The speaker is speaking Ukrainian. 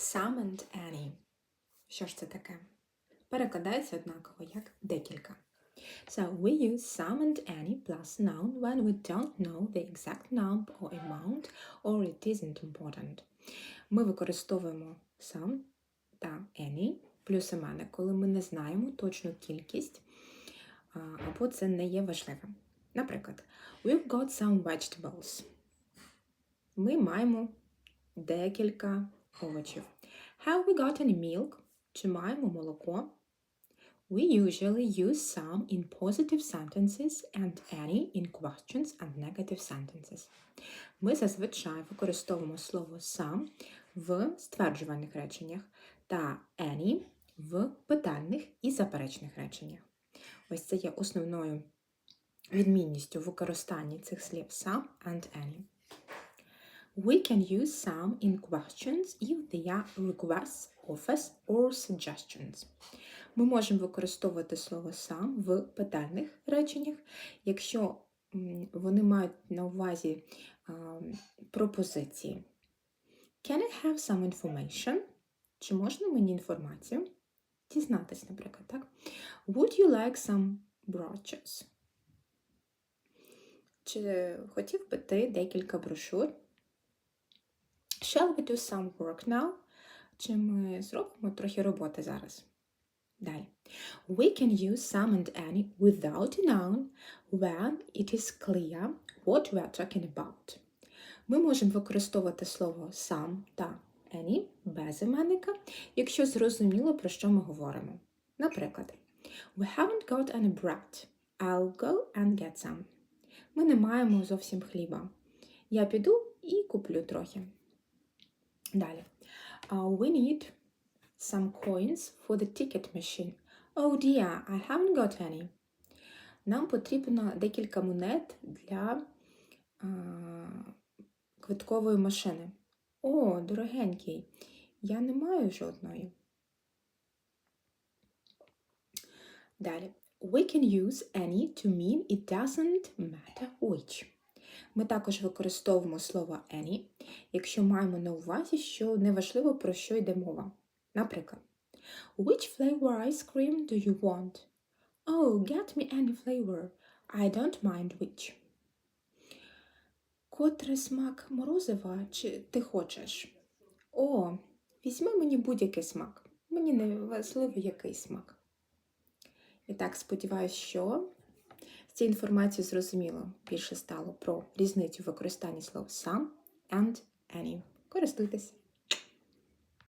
Some and any. Що ж це таке? Перекладається однаково як декілька. So we use some any plus noun when we don't know the exact number or amount or it isn't important. Ми використовуємо some та any плюс іменник, коли ми не знаємо точну кількість або це не є важливим. Наприклад, we've got some vegetables. Ми маємо декілька овочів. Have we got any milk? Чи маємо молоко? We usually use some in positive sentences and any in questions and negative sentences. Ми зазвичай використовуємо слово some в стверджувальних реченнях та any в питальних і заперечних реченнях. Ось це є основною відмінністю в використанні цих слів some and any. We can use some in questions if they are requests, offers or suggestions. Ми можемо використовувати слово some в питальних реченнях, якщо вони мають на увазі пропозиції. Can I have some information? Чи можна мені інформацію? Дізнатись, наприклад, так? Would you like some brochures? Чи хотів би ти декілька брошур? Shall we do some work now? Чи ми зробимо трохи роботи зараз? Далі. We can use some and any without a noun when it is clear what we are talking about. Ми можемо використовувати слово some та any без іменника, якщо зрозуміло, про що ми говоримо. Наприклад, We haven't got any bread. I'll go and get some. Ми не маємо зовсім хліба. Я піду і куплю трохи. Далі. Uh, we need some coins for the ticket machine. Oh dear, I haven't got any. Нам потрібно декілька монет для а, квиткової машини. О, дорогенький, я не маю жодної. Далі. We can use any to mean it doesn't matter which. Ми також використовуємо слово any, якщо маємо на увазі, що неважливо про що йде мова. Наприклад, Which flavor ice cream do you want? Oh, get me any flavor. I don't mind which. Котрий смак морозива чи ти хочеш? О, візьми мені будь-який смак. Мені не важливо, який смак. І так, сподіваюся, що з цією інформацією зрозуміло більше стало про різницю використання слов some and any. Користуйтесь!